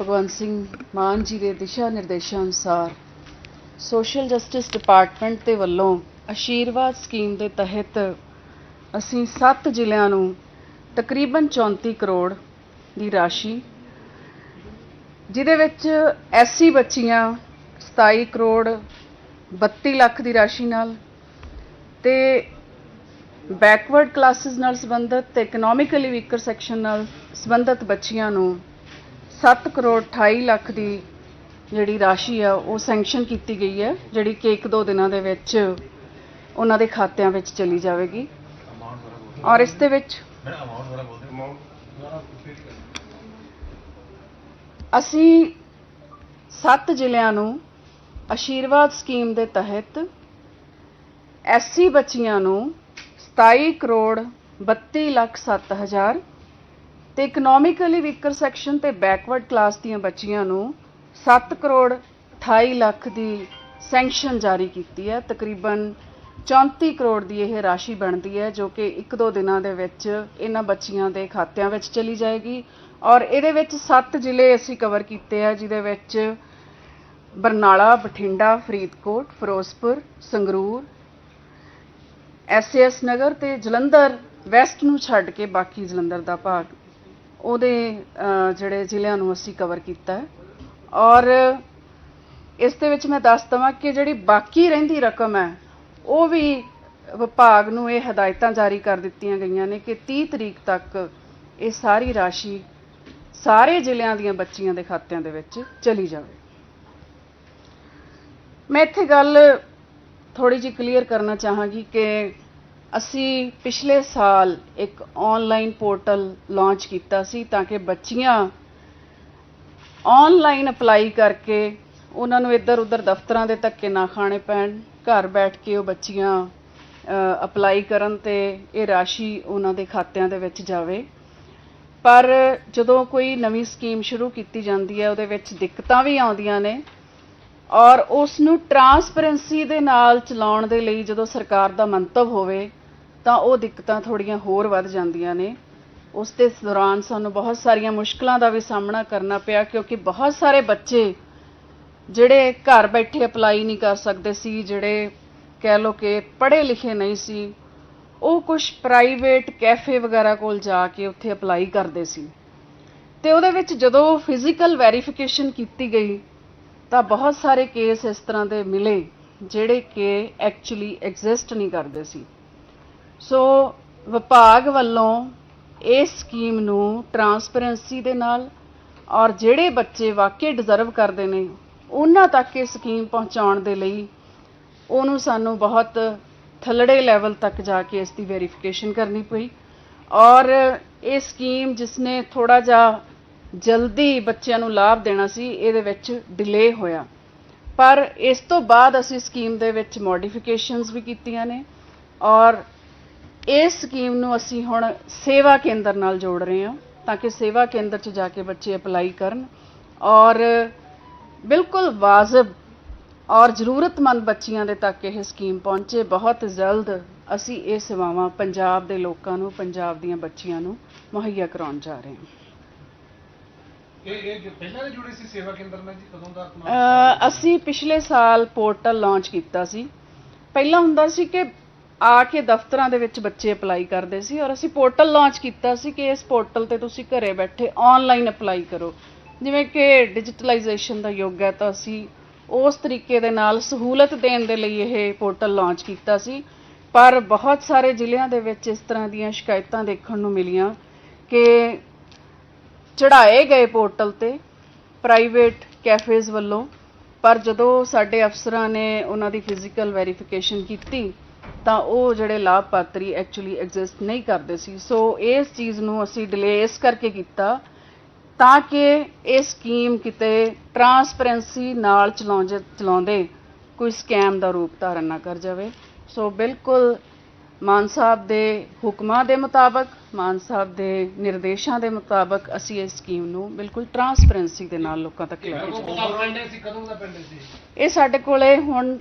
ਭਗਵੰਤ ਸਿੰਘ ਮਾਨ ਜੀ ਦੇ ਦਿਸ਼ਾ ਨਿਰਦੇਸ਼ਾਂ ਅਨੁਸਾਰ ਸੋਸ਼ਲ ਜਸਟਿਸ ਡਿਪਾਰਟਮੈਂਟ ਦੇ ਵੱਲੋਂ ਆਸ਼ੀਰਵਾਦ ਸਕੀਮ ਦੇ ਤਹਿਤ ਅਸੀਂ 7 ਜ਼ਿਲ੍ਹਿਆਂ ਨੂੰ ਤਕਰੀਬਨ 34 ਕਰੋੜ ਦੀ ਰਾਸ਼ੀ, ਜਿਹਦੇ ਵਿੱਚ ਐਸਸੀ ਬੱਚੀਆਂ 27 ਕਰੋੜ 32 ਲੱਖ ਦੀ ਰਾਸ਼ੀ ਨਾਲ ਤੇ ਬੈਕਵਰਡ ਕਲਾਸਿਸ ਨਾਲ ਸੰਬੰਧਿਤ ਤੇ ਇਕਨੋਮਿਕਲੀ ਵੀਕਰ ਸੈਕਸ਼ਨ ਨਾਲ ਸੰਬੰਧਿਤ ਬੱਚੀਆਂ ਨੂੰ 7 ਕਰੋੜ 28 ਲੱਖ ਦੀ ਜਿਹੜੀ ਰਾਸ਼ੀ ਆ, ਉਹ ਸੈਂਕਸ਼ਨ ਕੀਤੀ ਗਈ ਹੈ, ਜਿਹੜੀ ਕਿ ਇੱਕ ਦੋ ਦਿਨਾਂ ਦੇ ਵਿੱਚ ਉਹਨਾਂ ਦੇ ਖਾਤਿਆਂ ਵਿੱਚ ਚਲੀ ਜਾਵੇਗੀ। ਔਰ ਇਸ ਦੇ ਵਿੱਚ ਅਸੀਂ 7 ਜ਼ਿਲ੍ਹਿਆਂ ਨੂੰ ਆਸ਼ੀਰਵਾਦ ਸਕੀਮ ਦੇ ਤਹਿਤ ਐਸਸੀ ਬੱਚੀਆਂ ਨੂੰ 27 ਕਰੋੜ 32 ਲੱਖ 7 ਹਜ਼ਾਰ ਤੇ ਇਕਨੋਮਿਕਲੀ ਵੀਕਰ ਸੈਕਸ਼ਨ ਤੇ ਬੈਕਵਰਡ ਕਲਾਸ ਦੀਆਂ ਬੱਚੀਆਂ ਨੂੰ 7 ਕਰੋੜ 28 ਲੱਖ ਦੀ ਸੈਂਕਸ਼ਨ ਜਾਰੀ ਕੀਤੀ ਹੈ। ਤਕਰੀਬਨ 34 ਕਰੋੜ ਦੀ ਇਹ ਰਾਸ਼ੀ ਬਣਦੀ ਹੈ, ਜੋ ਕਿ ਇੱਕ ਦੋ ਦਿਨਾਂ ਦੇ ਵਿੱਚ ਇਹਨਾਂ ਬੱਚੀਆਂ ਦੇ ਖਾਤਿਆਂ ਵਿੱਚ ਚਲੀ ਜਾਏਗੀ। ਔਰ ਇਹਦੇ ਵਿੱਚ 7 ਜ਼ਿਲ੍ਹੇ ਅਸੀਂ ਕਵਰ ਕੀਤੇ ਆ, ਜਿਹਦੇ ਵਿੱਚ ਬਰਨਾਲਾ, ਬਠਿੰਡਾ, ਫਰੀਦਕੋਟ, ਫਿਰੋਜ਼ਪੁਰ, ਸੰਗਰੂਰ ਐਸਐਸ ਨਗਰ ਤੇ ਜਲੰਧਰ, ਵੈਸਟ ਨੂੰ ਛੱਡ ਕੇ ਬਾਕੀ ਜਲੰਧਰ ਦਾ ਭਾਗ ਉਹਦੇ ਜਿਹੜੇ ਜ਼ਿਲ੍ਹਿਆਂ ਨੂੰ ਅਸੀਂ ਕਵਰ ਕੀਤਾ ਹੈ। ਔਰ ਇਸ ਦੇ ਵਿੱਚ ਮੈਂ ਦੱਸ ਦਵਾਂ ਕਿ ਜਿਹੜੀ ਬਾਕੀ ਰਹਿੰਦੀ ਰਕਮ ਹੈ, ਉਹ ਵੀ ਵਿਭਾਗ ਨੂੰ ਇਹ ਹਦਾਇਤਾਂ ਜਾਰੀ ਕਰ ਦਿੱਤੀਆਂ ਗਈਆਂ ਨੇ ਕਿ 30 ਤਰੀਕ ਤੱਕ ਇਹ ਸਾਰੀ ਰਾਸ਼ੀ ਸਾਰੇ ਜ਼ਿਲ੍ਹਿਆਂ ਦੀਆਂ ਬੱਚੀਆਂ ਦੇ ਖਾਤਿਆਂ ਦੇ ਵਿੱਚ ਚਲੀ ਜਾਵੇ। ਮੈਂ ਇੱਥੇ ਗੱਲ ਥੋੜੀ ਜਿਹੀ ਕਲੀਅਰ ਕਰਨਾ ਚਾਹਾਂਗੀ ਕਿ ਅਸੀਂ ਪਿਛਲੇ ਸਾਲ ਇੱਕ ਆਨਲਾਈਨ ਪੋਰਟਲ ਲਾਂਚ ਕੀਤਾ ਸੀ ਤਾਂ ਕਿ ਬੱਚੀਆਂ ਆਨਲਾਈਨ ਅਪਲਾਈ ਕਰਕੇ ਉਹਨਾਂ ਨੂੰ ਇੱਧਰ ਉੱਧਰ ਦਫ਼ਤਰਾਂ ਦੇ ਧੱਕੇ ਨਾ ਖਾਣੇ ਪੈਣ, ਘਰ ਬੈਠ ਕੇ ਉਹ ਬੱਚੀਆਂ ਅਪਲਾਈ ਕਰਨ ਤੇ ਇਹ ਰਾਸ਼ੀ ਉਹਨਾਂ ਦੇ ਖਾਤਿਆਂ ਦੇ ਵਿੱਚ ਜਾਵੇ। ਪਰ ਜਦੋਂ ਕੋਈ ਨਵੀਂ ਸਕੀਮ ਸ਼ੁਰੂ ਕੀਤੀ ਜਾਂਦੀ ਹੈ, ਉਹਦੇ ਵਿੱਚ ਦਿੱਕਤਾਂ ਵੀ ਆਉਂਦੀਆਂ ਨੇ ਔਰ ਉਸ ਨੂੰ ਟਰਾਂਸਪੇਰੈਂਸੀ ਦੇ ਨਾਲ ਚਲਾਉਣ ਦੇ ਲਈ ਜਦੋਂ ਸਰਕਾਰ ਦਾ ਮੰਤਵ ਹੋਵੇ ਤਾਂ ਉਹ ਦਿੱਕਤਾਂ ਥੋੜੀਆਂ ਹੋਰ ਵੱਧ ਜਾਂਦੀਆਂ ਨੇ। ਉਸ ਦੇ ਦੌਰਾਨ ਸਾਨੂੰ ਬਹੁਤ ਸਾਰੀਆਂ ਮੁਸ਼ਕਲਾਂ ਦਾ ਵੀ ਸਾਹਮਣਾ ਕਰਨਾ ਪਿਆ, ਕਿਉਂਕਿ ਬਹੁਤ ਸਾਰੇ ਬੱਚੇ ਜਿਹੜੇ ਘਰ ਬੈਠੇ ਅਪਲਾਈ ਨਹੀਂ ਕਰ ਸਕਦੇ ਸੀ, ਜਿਹੜੇ ਕਹਿ ਲੋ ਕਿ ਪੜ੍ਹੇ ਲਿਖੇ ਨਹੀਂ ਸੀ, ਉਹ ਕੁਝ ਪ੍ਰਾਈਵੇਟ ਕੈਫੇ ਵਗੈਰਾ ਕੋਲ ਜਾ ਕੇ ਉੱਥੇ ਅਪਲਾਈ ਕਰਦੇ ਸੀ। ਤੇ ਉਹਦੇ ਵਿੱਚ ਜਦੋਂ ਫਿਜ਼ੀਕਲ ਵੈਰੀਫਿਕੇਸ਼ਨ ਕੀਤੀ ਗਈ, ਤਾਂ ਬਹੁਤ ਸਾਰੇ ਕੇਸ ਇਸ ਤਰ੍ਹਾਂ ਦੇ ਮਿਲੇ, ਜਿਹੜੇ ਕਿ ਐਕਚੁਅਲੀ ਐਗਜ਼ਿਸਟ ਨਹੀਂ ਕਰਦੇ ਸੀ। ਸੋ ਵਿਭਾਗ ਵੱਲੋਂ ਇਸ ਸਕੀਮ ਨੂੰ ਟਰਾਂਸਪੇਰੈਂਸੀ ਦੇ ਨਾਲ ਔਰ ਜਿਹੜੇ ਬੱਚੇ ਵਾਕਈ ਡਿਜ਼ਰਵ ਕਰਦੇ ਨੇ, ਉਹਨਾਂ ਤੱਕ ਇਹ ਸਕੀਮ ਪਹੁੰਚਾਉਣ ਦੇ ਲਈ ਉਹਨੂੰ ਸਾਨੂੰ ਬਹੁਤ ਥੱਲੜੇ ਲੈਵਲ ਤੱਕ ਜਾ ਕੇ ਇਸ ਦੀ ਵੈਰੀਫਿਕੇਸ਼ਨ ਕਰਨੀ ਪਈ ਔਰ ਇਹ ਸਕੀਮ ਜਿਸਨੇ ਥੋੜਾ ਜਿਹਾ ਜਲਦੀ ਬੱਚਿਆਂ ਨੂੰ ਲਾਭ ਦੇਣਾ ਸੀ, ਇਹਦੇ ਵਿੱਚ ਡਿਲੇ ਹੋਇਆ। ਪਰ ਇਸ ਤੋਂ ਬਾਅਦ ਅਸੀਂ ਸਕੀਮ ਦੇ ਵਿੱਚ ਮੋਡੀਫਿਕੇਸ਼ਨਸ ਵੀ ਕੀਤੀਆਂ ਨੇ ਔਰ ਇਸ ਸਕੀਮ ਨੂੰ ਅਸੀਂ ਹੁਣ ਸੇਵਾ ਕੇਂਦਰ ਨਾਲ ਜੋੜ ਰਹੇ ਹਾਂ ਤਾਂ ਕਿ ਸੇਵਾ ਕੇਂਦਰ 'ਚ ਜਾ ਕੇ ਬੱਚੇ ਅਪਲਾਈ ਕਰਨ ਔਰ ਬਿਲਕੁਲ ਵਾਜਬ ਔਰ ਜ਼ਰੂਰਤਮੰਦ ਬੱਚੀਆਂ ਦੇ ਤੱਕ ਇਹ ਸਕੀਮ ਪਹੁੰਚੇ। ਬਹੁਤ ਜਲਦ ਅਸੀਂ ਇਹ ਸੇਵਾਵਾਂ ਪੰਜਾਬ ਦੇ ਲੋਕਾਂ ਨੂੰ ਪੰਜਾਬ ਦੀਆਂ ਬੱਚੀਆਂ ਨੂੰ ਮੁਹੱਈਆ ਕਰਾਉਣ ਜਾ ਰਹੇ ਹਾਂ। ਇਹ ਇਹ ਜੋ ਪਹਿਲਾਂ ਦੇ ਜੁੜੇ ਸੀ ਸੇਵਾ ਕੇਂਦਰ ਨਾਲ ਜੀ ਕਦੋਂ ਦਾ ਆਪਣਾ? ਅ, ਅਸੀਂ ਪਿਛਲੇ ਸਾਲ ਪੋਰਟਲ ਲਾਂਚ ਕੀਤਾ ਸੀ। ਪਹਿਲਾਂ ਹੁੰਦਾ ਸੀ ਕਿ ਆ ਕੇ ਦਫ਼ਤਰਾਂ ਦੇ ਵਿੱਚ ਬੱਚੇ ਅਪਲਾਈ ਕਰਦੇ ਸੀ ਔਰ ਅਸੀਂ ਪੋਰਟਲ ਲਾਂਚ ਕੀਤਾ ਸੀ ਕਿ ਇਸ ਪੋਰਟਲ ਤੇ ਤੁਸੀਂ ਘਰੇ ਬੈਠੇ ਆਨਲਾਈਨ ਅਪਲਾਈ ਕਰੋ। ਜਿਵੇਂ ਕਿ ਡਿਜੀਟਲਾਈਜੇਸ਼ਨ ਦਾ ਯੁੱਗ ਹੈ ਤਾਂ ਅਸੀਂ ਉਸ ਤਰੀਕੇ ਦੇ ਨਾਲ ਸਹੂਲਤ ਦੇਣ ਦੇ ਲਈ ਇਹ ਪੋਰਟਲ ਲਾਂਚ ਕੀਤਾ ਸੀ। ਪਰ ਬਹੁਤ ਸਾਰੇ ਜ਼ਿਲ੍ਹਿਆਂ ਦੇ ਵਿੱਚ ਇਸ ਤਰ੍ਹਾਂ ਦੀਆਂ ਸ਼ਿਕਾਇਤਾਂ ਦੇਖਣ ਨੂੰ ਮਿਲੀਆਂ ਕਿ ਚੜਾਏ ਗਏ ਪੋਰਟਲ ਤੇ ਪ੍ਰਾਈਵੇਟ ਕੈਫੇਜ਼ ਵੱਲੋਂ ਪਰ ਜਦੋਂ ਸਾਡੇ ਅਫਸਰਾਂ ਨੇ ਉਹਨਾਂ ਦੀ ਫਿਜ਼ੀਕਲ ਵੈਰੀਫਿਕੇਸ਼ਨ ਕੀਤੀ ਤਾਂ ਉਹ ਜਿਹੜੇ ਲਾਭਪਾਤਰੀ ਐਕਚੁਅਲੀ ਐਗਜ਼ਿਸਟ ਨਹੀਂ ਕਰਦੇ ਸੀ। ਸੋ ਇਸ ਚੀਜ਼ ਨੂੰ ਅਸੀਂ ਡਿਲੇ ਇਸ ਕਰਕੇ ਕੀਤਾ ਤਾਂ ਕਿ ਇਹ ਸਕੀਮ ਕਿਤੇ ਟਰਾਂਸਪੇਰੈਂਸੀ ਨਾਲ ਚਲਾਉਂਦੇ ਚਲਾਉਂਦੇ ਕੋਈ ਸਕੈਮ ਦਾ ਰੂਪ ਧਾਰਨ ਨਾ ਕਰ ਜਾਵੇ। ਸੋ ਬਿਲਕੁਲ ਮਾਨ ਸਾਹਿਬ ਦੇ ਹੁਕਮਾਂ ਦੇ ਮੁਤਾਬਕ ਮਾਨ ਸਾਹਿਬ ਦੇ ਨਿਰਦੇਸ਼ਾਂ ਦੇ ਮੁਤਾਬਕ ਅਸੀਂ ਇਸ ਸਕੀਮ ਨੂੰ ਬਿਲਕੁਲ ਟਰਾਂਸਪੇਰੈਂਸੀ ਦੇ ਨਾਲ ਲੋਕਾਂ ਤੱਕ ਲੈ ਕੇ ਸੀ? ਇਹ ਸਾਡੇ ਕੋਲੇ ਹੁਣ